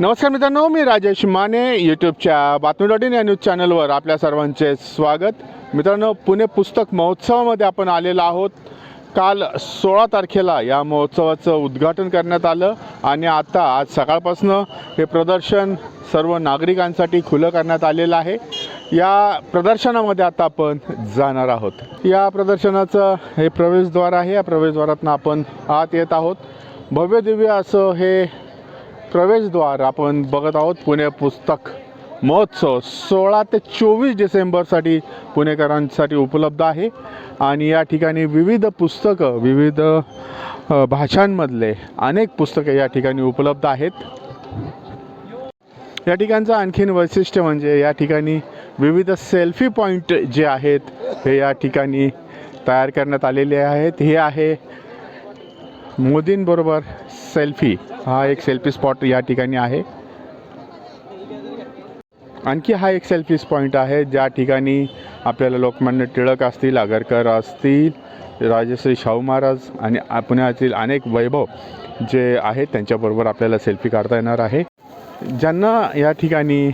नमस्कार मित्रांनो मी राजेश माने यूट्यूबच्या बातमी डॉट इन या न्यूज चॅनलवर आपल्या सर्वांचे स्वागत. मित्रांनो पुणे पुस्तक महोत्सवामध्ये आपण आलेलो आहोत. काल सोळा तारखेला या महोत्सवाचं उद्घाटन करण्यात आलं आणि आता आज सकाळपासून हे प्रदर्शन सर्व नागरिकांसाठी खुलं करण्यात आलेलं आहे. या प्रदर्शनामध्ये आता आपण जाणार आहोत. या प्रदर्शनाचं हे प्रवेशद्वार आहे. या प्रवेशद्वारातून आपण आत येत आहोत. भव्य दिव्य असं हे प्रवेशद्वार आपण बघत आहोत पुणे पुस्तक महोत्सव. सोळा ते चोवीस डिसेंबरसाठी पुणेकरांसाठी उपलब्ध आहे. आणि या ठिकाणी विविध पुस्तकं विविध भाषांमधले अनेक पुस्तकं या ठिकाणी उपलब्ध आहेत. या ठिकाणचं आणखीन वैशिष्ट्य म्हणजे या ठिकाणी विविध सेल्फी पॉईंट जे आहेत हे या ठिकाणी तयार करण्यात आलेले आहेत. हे आहे मोदींबरोबर सेल्फी. हा एक सेल्फी स्पॉट या ठिकाणी आहे. आणखी हा एक सेल्फी पॉईंट आहे ज्या ठिकाणी आपल्याला लोकमान्य टिळक असतील आगरकर असतील राजश्री शाहू महाराज आणि पुण्यातील अनेक वैभव जे आहेत त्यांच्याबरोबर आपल्याला सेल्फी काढता येणार आहे. ज्यांना या ठिकाणी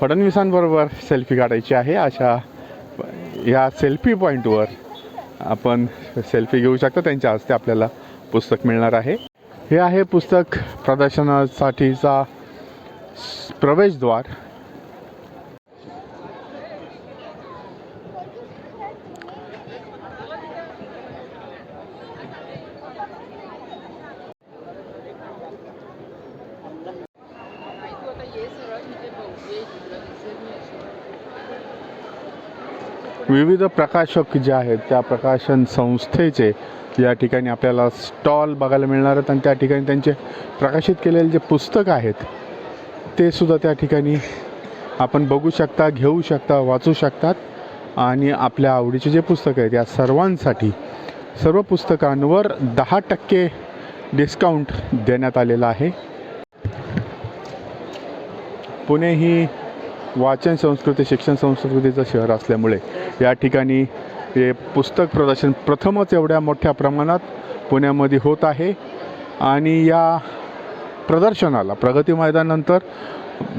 फडणवीसांबरोबर सेल्फी काढायची आहे अशा या सेल्फी पॉईंटवर आपण सेल्फी घेऊ शकतो. त्यांच्या हस्ते आपल्याला पुस्तक मिळणार आहे. हे आहे पुस्तक प्रदर्शनासाठीचा स- प्रवेशद्वार. विविध प्रकाशक जे आहेत त्या प्रकाशन संस्थेचे या ठिकाणी आपल्याला स्टॉल बघायला मिळणार आहेत आणि त्या ठिकाणी त्यांचे प्रकाशित केलेले जे पुस्तक आहेत ते सुद्धा त्या ठिकाणी आपण बघू शकता घेऊ शकता वाचू शकतात आणि आपल्या आवडीचे जे पुस्तकं आहेत या सर्वांसाठी सर्व पुस्तकांवर दहा टक्के डिस्काउंट देण्यात आलेला आहे. पुणे ही वाचन संस्कृती शिक्षण संस्कृतीचं शहर असल्यामुळे या ठिकाणी हे पुस्तक प्रदर्शन प्रथमच एवढ्या मोठ्या प्रमाणात पुण्यामध्ये होत आहे. आणि या प्रदर्शनाला प्रगती मैदानानंतर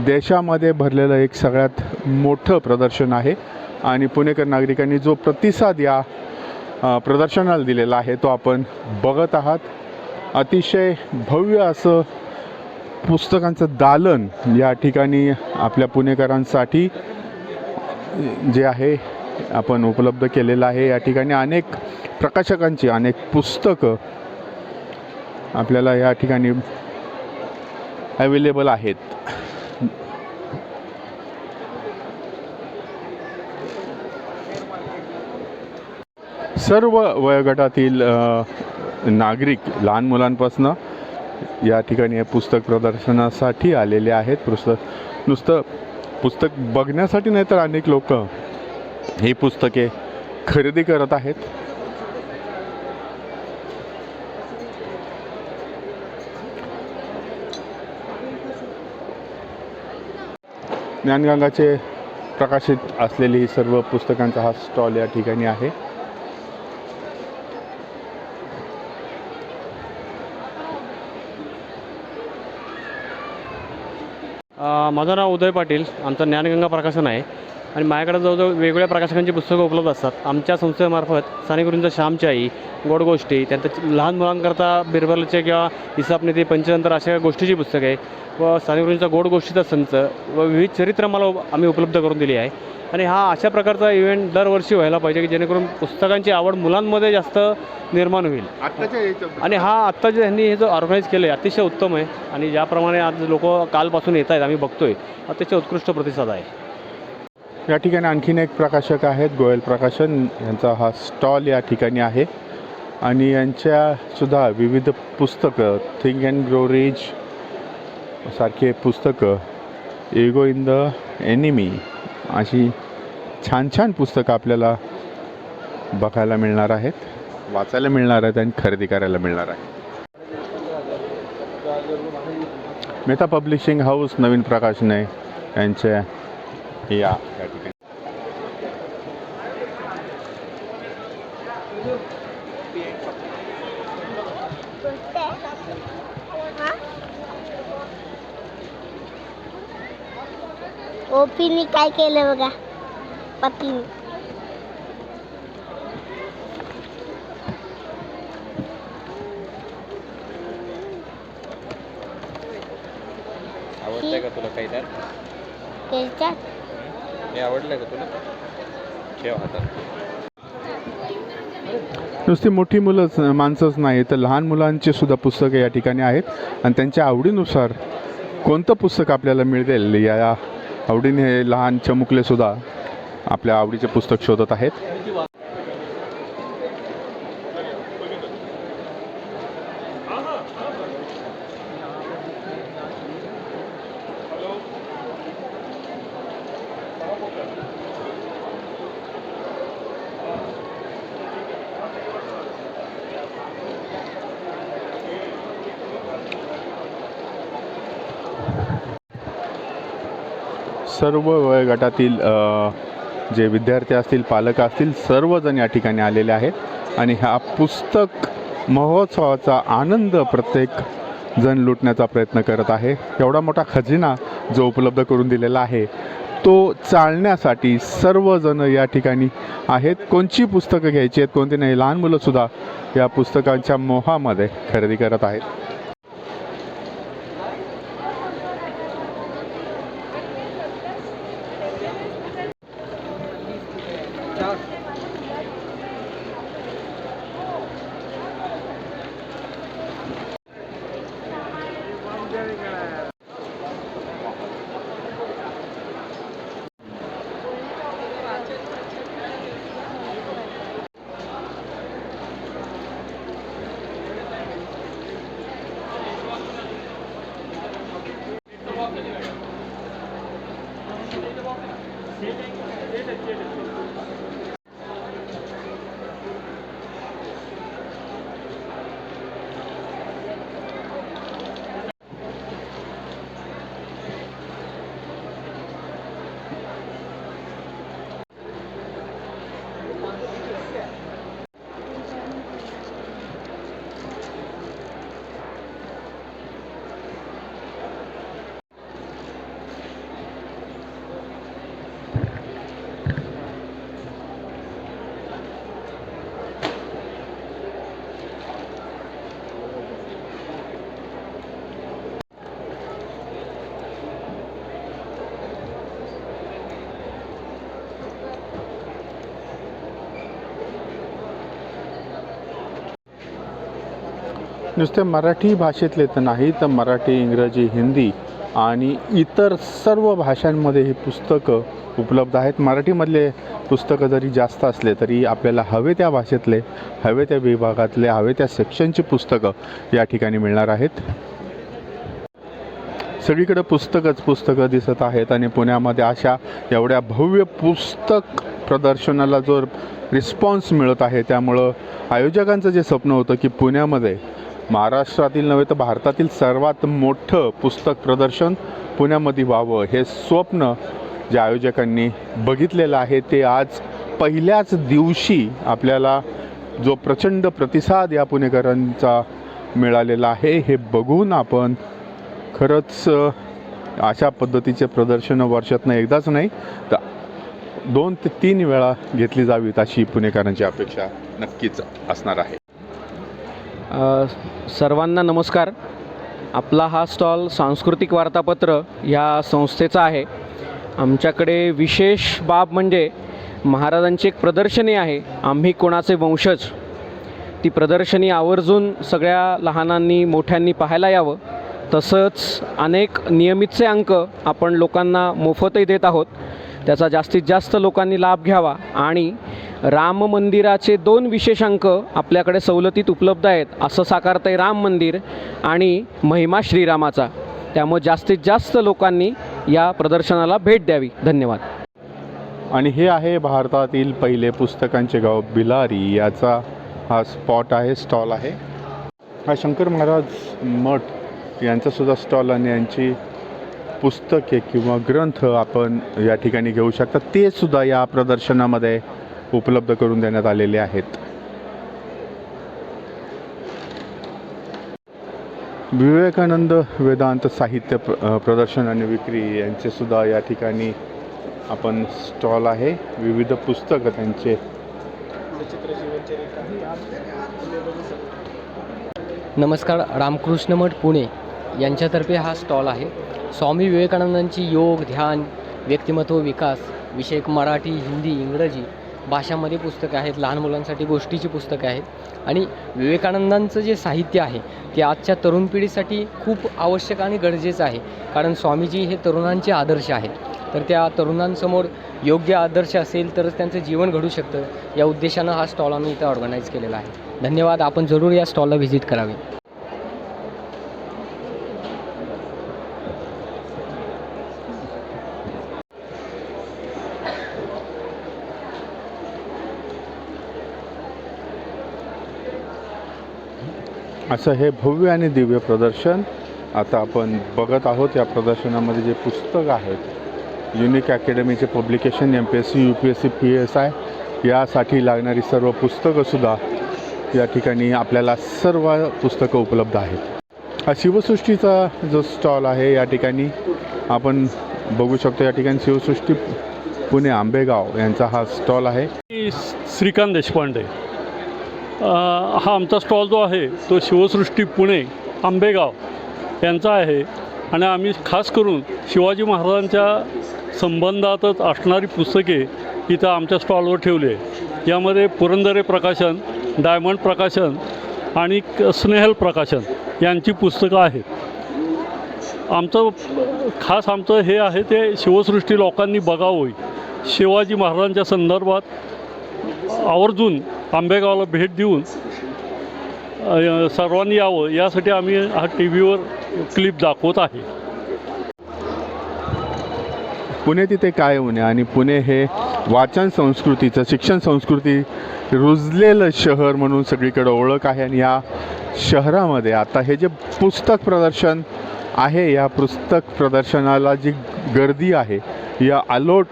देशामध्ये भरलेलं एक सगळ्यात मोठं प्रदर्शन आहे. आणि पुणेकर नागरिकांनी जो प्रतिसाद या प्रदर्शनाला दिलेला आहे तो आपण बघत आहात. अतिशय भव्य असं पुस्तकांचं दालन या ठिकाणी आपल्या पुणेकरांसाठी जे आहे आपण उपलब्ध केलेलं आहे या ठिकाणी. अनेक प्रकाशकांची अनेक पुस्तकं आपल्याला या ठिकाणी अवेलेबल आहेत. सर्व वयोगटातील नागरिक लहान मुलांपासून या ठिकाणी हे पुस्तक प्रदर्शनासाठी आलेले आहेत. पुस्तक नुसतं पुस्तक बघण्यासाठी नाही तर अनेक लोक ही पुस्तके खरेदी करत आहेत. ज्ञानगंगाचे प्रकाशित असलेली ही सर्व पुस्तकांचा हा स्टॉल या ठिकाणी आहे. माझं नाव उदय पाटील. आमचं ज्ञानगंगा प्रकाशन आहे. आणि माझ्याकडे जवळजवळ वेगवेगळ्या प्रकाशकांची पुस्तकं उपलब्ध असतात. आमच्या संस्थेमार्फत गुरूंचं श्यामची गोड गोष्टी त्यानंतर लहान मुलांकरता बिरबलचे किंवा हिसाबनीती पंचतंत्र अशा गोष्टीची पुस्तकं आहे. व स्थानिक गुरूंचा गोड गोष्टीचा संच व विविध चरित्र मला आम्ही उपलब्ध करून दिली आहे. आणि हा अशा प्रकारचा इव्हेंट दरवर्षी व्हायला पाहिजे की जेणेकरून पुस्तकांची आवड मुलांमध्ये जास्त निर्माण होईल. आणि हा आत्ता जे ह्यांनी हे जो ऑर्गनाईज केलं आहे अतिशय उत्तम आहे. आणि ज्याप्रमाणे आज लोक कालपासून येत आहेत आम्ही बघतोय अतिशय उत्कृष्ट प्रतिसाद आहे. या ठिकाणी आणखीन एक प्रकाशक आहेत गोयल प्रकाशन. यांचा हा स्टॉल या ठिकाणी आहे. आणि यांच्यासुद्धा विविध पुस्तकं थिंक अँड ग्रो रिच सारखे पुस्तकं एगो इन द एनिमी अशी छान छान पुस्तकं आपल्याला बघायला मिळणार आहेत वाचायला मिळणार आहेत आणि खरेदी करायला मिळणार आहे मेहता पब्लिशिंग हाऊस नवीन प्रकाशने यांच्या या। त्या ठिकाणी ओपीनी काय केलं बघा पप्पीनी आवडतंय का तुला काही तर त्याच्यात? आवडलं का तुला? ठेव हातात नुसती मोठी मुलंच माणसंच नाही तर लहान मुलांची सुद्धा पुस्तकं या ठिकाणी आहेत. आणि त्यांच्या आवडीनुसार कोणतं पुस्तक आपल्याला मिळेल? या आवडीने हे लहान चमुकले सुद्धा आपल्या आवडीचे पुस्तक शोधत आहेत. सर्व वयोगटातील जे विद्यार्थी असतील पालक असतील सर्वजण या ठिकाणी आलेले आहेत. आणि हा पुस्तक महोत्सवाचा आनंद प्रत्येक जण लुटण्याचा प्रयत्न करत आहे. एवढा मोठा खजिना जो उपलब्ध करून दिलेला आहे तो चालण्यासाठी सर्वजण या ठिकाणी आहेत. कोणची पुस्तकं घ्यायची आहेत कोणती नाही लहान मुलंसुद्धा या पुस्तकांच्या मोहामध्ये खरेदी करत आहेत. नुसते मराठी भाषेतले तर नाही तर मराठी इंग्रजी हिंदी आणि इतर सर्व भाषांमध्ये ही पुस्तकं उपलब्ध आहेत. मराठीमधले पुस्तकं जरी जास्त असले तरी आपल्याला हवे त्या भाषेतले हवे त्या विभागातले हवे त्या सेक्शनची पुस्तकं या ठिकाणी मिळणार आहेत. सगळीकडे पुस्तकच पुस्तकं दिसत आहेत आणि पुण्यामध्ये अशा एवढ्या भव्य पुस्तक प्रदर्शनाला जो रिस्पॉन्स मिळत आहे त्यामुळं आयोजकांचं जे स्वप्न होतं की पुण्यामध्ये महाराष्ट्रातील नव्हे तर भारतातील सर्वात मोठं पुस्तक प्रदर्शन पुण्यामध्ये व्हावं हे स्वप्न जे आयोजकांनी बघितलेलं आहे ते आज पहिल्याच दिवशी आपल्याला जो प्रचंड प्रतिसाद या पुणेकरांचा मिळालेला आहे हे बघून आपण खरंच अशा पद्धतीचे प्रदर्शनं वर्षातनं एकदाच नाही तर दोन ते तीन वेळा घेतली जावीत अशी पुणेकरांची अपेक्षा नक्कीच असणार आहे. सर्वांना नमस्कार. आपला हा स्टॉल सांस्कृतिक वार्तापत्र या संस्थेचा आहे. आमच्याकडे विशेष बाब म्हणजे महाराजांची एक प्रदर्शनी आहे आम्ही कोणाचे वंशज. ती प्रदर्शनी आवर्जून सगळ्या लहानांनी मोठ्यांनी पाहायला यावं. तसंच अनेक नियमितचे अंक आपण लोकांना मोफतही देत आहोत. त्याचा जास्तीत जास्त लोकांनी लाभ घ्यावा आणि राम मंदिराचे दोन विशेष अंक आपल्याकडे सवलतीत उपलब्ध आहेत. असं साकारतं आहे राम मंदिर आणि महिमा श्रीरामाचा. त्यामुळे जास्तीत जास्त लोकांनी या प्रदर्शनाला भेट द्यावी. धन्यवाद. आणि हे आहे भारतातील पहिले पुस्तकांचे गाव बिलारी. याचा हा स्पॉट आहे स्टॉल आहे. हा शंकर महाराज मठ. यांचासुद्धा स्टॉल आणि यांची पुस्तके किंवा ग्रंथ आपण या ठिकाणी घेऊ शकता. ते सुद्धा या प्रदर्शनामध्ये उपलब्ध करून देण्यात आलेले आहेत. विवेकानंद वेदांत साहित्य प्र प्रदर्शन आणि विक्री यांचे सुद्धा या ठिकाणी आपण स्टॉल आहे. विविध पुस्तकं त्यांचे. नमस्कार रामकृष्ण मठ पुणे. यांच्यातर्फे हा स्टॉल आहे. स्वामी विवेकानंदांची योग ध्यान व्यक्तिमत्व विकास विषयक मराठी हिंदी इंग्रजी भाषामध्ये पुस्तकं आहेत. लहान मुलांसाठी गोष्टीची पुस्तकं आहेत. आणि विवेकानंदांचं जे साहित्य आहे ते आजच्या तरुण पिढीसाठी खूप आवश्यक आणि गरजेचं आहे. कारण स्वामीजी हे तरुणांचे आदर्श आहेत. तर त्या तरुणांसमोर योग्य आदर्श असेल तरच त्यांचं जीवन घडू शकतं. या उद्देशानं हा स्टॉल आम्ही इथं ऑर्गनाईज केलेला आहे. धन्यवाद. आपण जरूर या स्टॉलला व्हिजिट करावे. असं हे भव्य आणि दिव्य प्रदर्शन आता आपण बघत आहोत. या प्रदर्शनामध्ये जे पुस्तक आहेत unique अकॅडमीचे publication M P S C U P S C P S I यासाठी लागणारी सर्व पुस्तकंसुद्धा या ठिकाणी आपल्याला सर्व पुस्तकं उपलब्ध आहेत. हा शिवसृष्टीचा जो स्टॉल आहे या ठिकाणी आपण बघू शकतो या ठिकाणी शिवसृष्टी पुणे आंबेगाव यांचा हा स्टॉल आहे. श्रीकांत देशपांडे. हा आमचा स्टॉल जो आहे तो शिवसृष्टी पुणे आंबेगाव यांचा आहे. आणि आम्ही खास करून शिवाजी महाराजांच्या संबंधातच असणारी पुस्तके इथं आमच्या स्टॉलवर ठेवली आहे. यामध्ये पुरंदरे प्रकाशन डायमंड प्रकाशन आणि क- स्नेहल प्रकाशन यांची पुस्तकं आहेत. आमचं खास आमचं हे आहे ते शिवसृष्टी लोकांनी बघावं शिवाजी महाराजांच्या संदर्भात आवर्जून आंबेगावला भेट देऊन सर्वांनी यावं यासाठी आम्ही हा टी व्हीवर क्लिप दाखवत आहे. पुणे तिथे काय होणे आणि पुणे हे वाचन संस्कृतीचं शिक्षण संस्कृती रुजलेलं शहर म्हणून सगळीकडे ओळख आहे आणि या शहरामध्ये आता हे जे पुस्तक प्रदर्शन आहे या पुस्तक प्रदर्शनाला जी गर्दी आहे या अलोट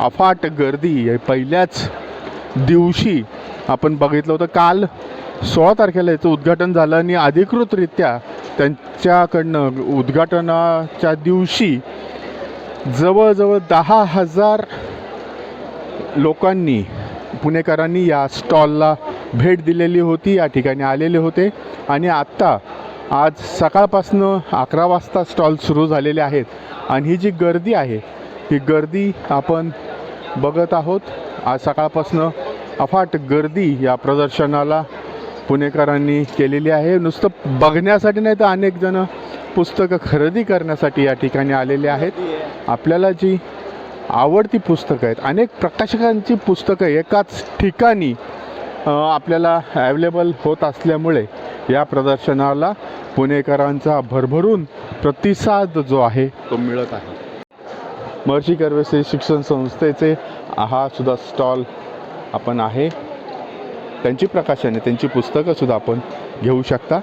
अफाट गर्दी पहिल्याच दिवशी आपण बघितलं होतं काल सोळा तारखेला याचं उद्घाटन झालं आणि अधिकृतरित्या त्यांच्याकडनं उद्घाटनाच्या दिवशी जवळजवळ दहा हजार लोकांनी पुणेकरांनी या स्टॉलला भेट दिलेली होती या ठिकाणी आलेले होते. आणि आत्ता आज सकाळपासनं अकरा वाजता स्टॉल सुरू झालेले आहेत. आणि ही जी गर्दी आहे ही गर्दी आपण बघत आहोत. आज सकाळपासनं अफाट गर्दी या प्रदर्शनाला पुणेकरांनी केलेली आहे. नुसतं बघण्यासाठी नाही तर अनेक जण पुस्तकं खरेदी करण्यासाठी या ठिकाणी आलेले आहेत. आपल्याला जी आवडती पुस्तकं आहेत अनेक प्रकाशकांची पुस्तकं एकाच ठिकाणी आपल्याला ॲवेलेबल होत असल्यामुळे या प्रदर्शनाला पुणेकरांचा भरभरून प्रतिसाद जो आहे तो मिळत आहे. महर्षी कर्वेश्री शिक्षण संस्थेचे हा सुद्धा स्टॉल आपण आहे. त्यांची प्रकाशने त्यांची पुस्तकंसुद्धा आपण घेऊ शकता.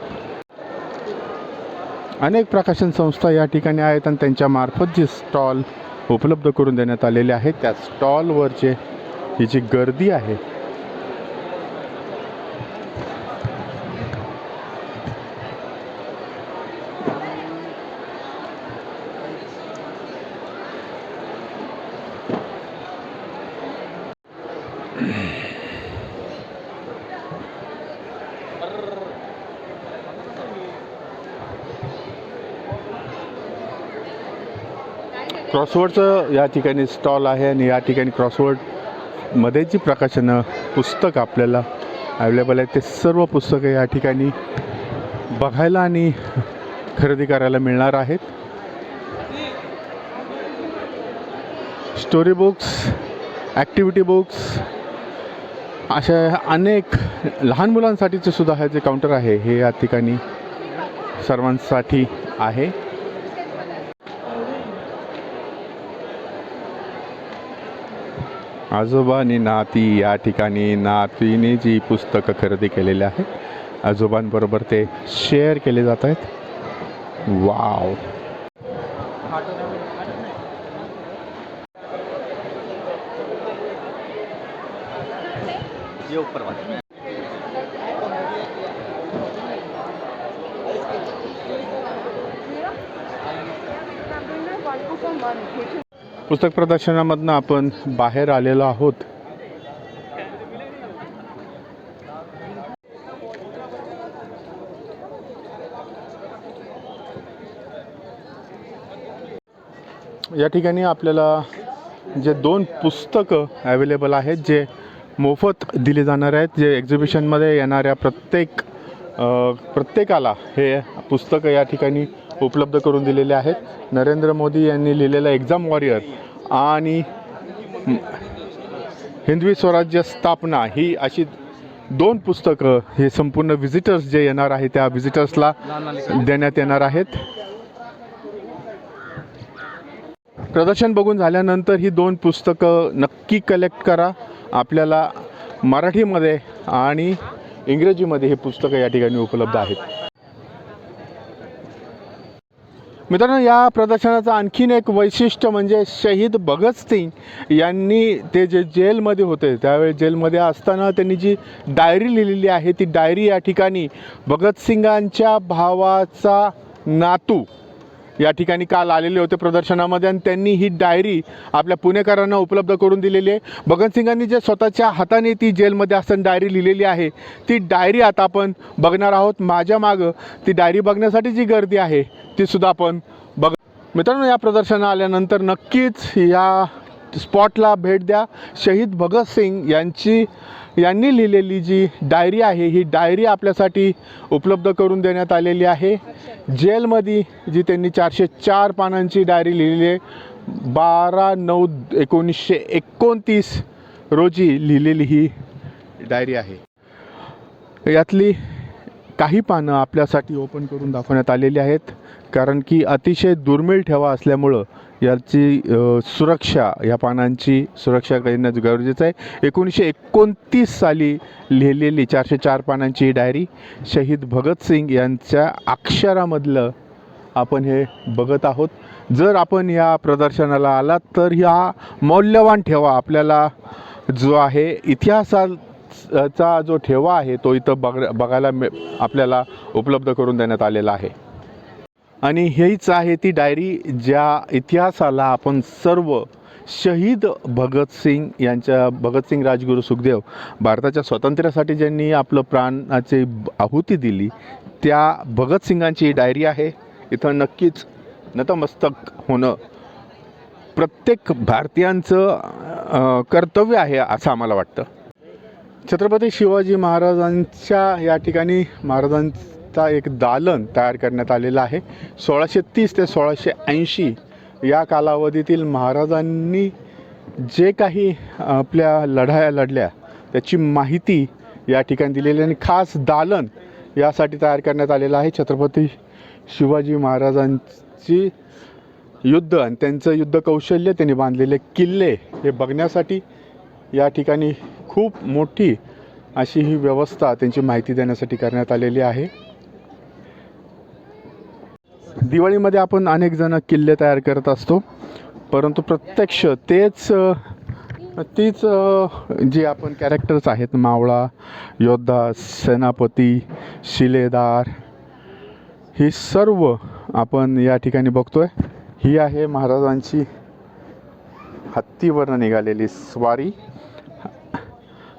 अनेक प्रकाशन संस्था या ठिकाणी आहेत आणि त्यांच्यामार्फत जे स्टॉल उपलब्ध करून देण्यात आलेले आहेत त्या स्टॉलवरचे ही जी गर्दी आहे क्रॉसवर्डचं या ठिकाणी स्टॉल आहे आणि या ठिकाणी क्रॉसवर्डमध्ये जी प्रकाशनं पुस्तक आपल्याला अवेलेबल आहे ते सर्व पुस्तकं या ठिकाणी बघायला आणि खरेदी करायला मिळणार आहेत. स्टोरी बुक्स ॲक्टिव्हिटी बुक्स अशा अनेक लहान मुलांसाठीचे सुद्धा हे जे काउंटर आहे हे या ठिकाणी सर्वांसाठी आहे. आजोबानी नाती या ठिकाणी नातीने जी पुस्तकं खरेदी केलेली आहे आजोबांबरोबर ते शेअर केले जात आहेत. वाव पुस्तक प्रदर्शनामधनं आपण बाहेर आलेलो आहोत. या ठिकाणी आपल्याला जे दोन पुस्तकं ॲवेलेबल आहेत जे मोफत दिले जाणार आहेत जे एक्झिबिशनमध्ये येणाऱ्या प्रत्येक प्रत्येकाला हे पुस्तकं या ठिकाणी उपलब्ध करून दिलेले आहेत. नरेंद्र मोदी यांनी लिहिलेलं एक्झाम वॉरियर आणि हिंदवी स्वराज्य स्थापना ही अशी दोन पुस्तकं हे संपूर्ण व्हिजिटर्स जे येणार आहे त्या व्हिजिटर्सला देण्यात येणार आहेत. प्रदर्शन बघून झाल्यानंतर ही दोन पुस्तकं नक्की कलेक्ट करा. आपल्याला मराठीमध्ये आणि इंग्रजीमध्ये हे पुस्तकं या ठिकाणी उपलब्ध आहेत. मित्रांनो या प्रदर्शनाचं आणखीन एक वैशिष्ट्य म्हणजे शहीद भगतसिंग यांनी ते जे जेलमध्ये होते त्यावेळी जेलमध्ये असताना त्यांनी जी डायरी लिहिलेली आहे ती डायरी या ठिकाणी भगतसिंगांच्या भावाचा नातू या ठिकाणी काल आलेले होते प्रदर्शनामध्ये आणि त्यांनी ही डायरी आपल्या पुणेकरांना उपलब्ध करून दिलेली आहे. भगतसिंगांनी जे स्वतःच्या हाताने ती जेलमध्ये असताना डायरी लिहिलेली आहे ती डायरी आता आपण बघणार आहोत. माझ्या मागं ती डायरी बघण्यासाठी जी गर्दी आहे तीसुद्धा आपण बघ मित्रांनो या प्रदर्शना आल्यानंतर नक्कीच या स्पॉटला भेट द्या. शहीद भगतसिंग यांची यांनी लिहिलेली जी डायरी आहे ही डायरी आपल्यासाठी उपलब्ध करून देण्यात आलेली आहे. जेलमध्ये जी त्यांनी चारशे चार पानांची डायरी लिहिलेली आहे बारा नऊ एकोणीसशे एकोणतीस रोजी लिहिलेली ही डायरी आहे. यातली काही पानं आपल्यासाठी ओपन करून दाखवण्यात आलेली आहेत कारण की अतिशय दुर्मिळ ठेवा असल्यामुळं याची सुरक्षा या पानांची सुरक्षा करणं गरजेचं आहे. एकोणीसशे एकोणतीस साली लिहिलेली चारशे चार पानांची ही डायरी शहीद भगतसिंग यांच्या अक्षरामधलं आपण हे बघत आहोत. जर आपण या प्रदर्शनाला आलात तर ह्या मौल्यवान ठेवा. आपल्याला जो आहे इतिहासा चा जो ठेवा आहे तो इथं बघ बघायला मिळ आपल्याला उपलब्ध करून देण्यात आलेला आहे. आणि हेच आहे ती डायरी ज्या इतिहासाला आपण सर्व शहीद भगतसिंग यांच्या भगतसिंग राजगुरू सुखदेव भारताच्या स्वातंत्र्यासाठी ज्यांनी आपलं प्राणाची आहुती दिली त्या भगतसिंगांची ही डायरी आहे. इथं नक्कीच नतमस्तक होणं प्रत्येक भारतीयांचं कर्तव्य आहे असं आम्हाला वाटतं. छत्रपती शिवाजी महाराजांच्या या ठिकाणी चा एक दालन तयार करण्यात आलेलं आहे. सोळाशे तीस ते सोळाशे ऐंशी या कालावधीतील महाराजांनी जे काही आपल्या लढाया लढल्या त्याची माहिती या ठिकाणी दिलेली आणि खास दालन यासाठी तयार करण्यात आलेलं आहे छत्रपती शिवाजी महाराजांची युद्ध आणि त्यांचं युद्ध कौशल्य त्यांनी बांधलेले किल्ले हे बघण्यासाठी या ठिकाणी खूप मोठी अशी ही व्यवस्था त्यांची माहिती देण्यासाठी करण्यात आलेली आहे. दिवाळीमध्ये आपण अनेक जण किल्ले तयार करत असतो. परंतु प्रत्यक्ष तेच तीच जे आपण कॅरेक्टर्स आहेत मावळा योद्धा सेनापती शिलेदार ही सर्व आपण या ठिकाणी बघतोय. ही आहे महाराजांची हत्तीवर निघालेली स्वारी.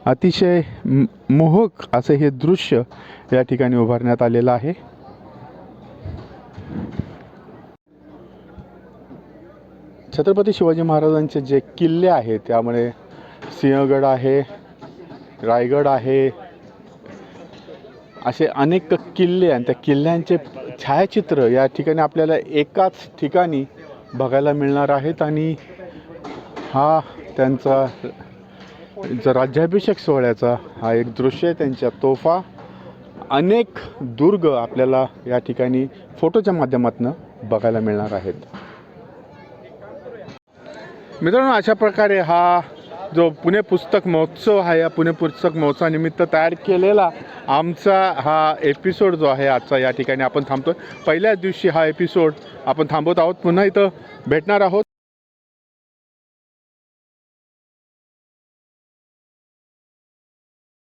अतिशय मोहक असं हे दृश्य या ठिकाणी उभारण्यात आलेलं आहे. छत्रपती शिवाजी महाराजांचे जे किल्ले आहेत त्यामुळे सिंहगड आहे रायगड आहे असे अनेक किल्ले आणि त्या किल्ल्यांचे छायाचित्र या ठिकाणी आपल्याला एकाच ठिकाणी बघायला मिळणार आहेत आणि हा त्यांचा जो राज्याभिषेक सोहळ्याचा हा एक दृश्य आहे त्यांच्या तोफा. अनेक दुर्ग आपल्याला या ठिकाणी फोटोच्या माध्यमातून बघायला मिळणार आहेत. मित्रांनो अशा प्रकारे हा जो पुणे पुस्तक महोत्सव आहे या पुणे पुस्तक महोत्सवानिमित्त तयार केलेला आमचा हा एपिसोड जो आहे आजचा या ठिकाणी आपण थांबतो पहिल्याच दिवशी हा एपिसोड आपण थांबवत आहोत. पुन्हा इथं भेटणार आहोत.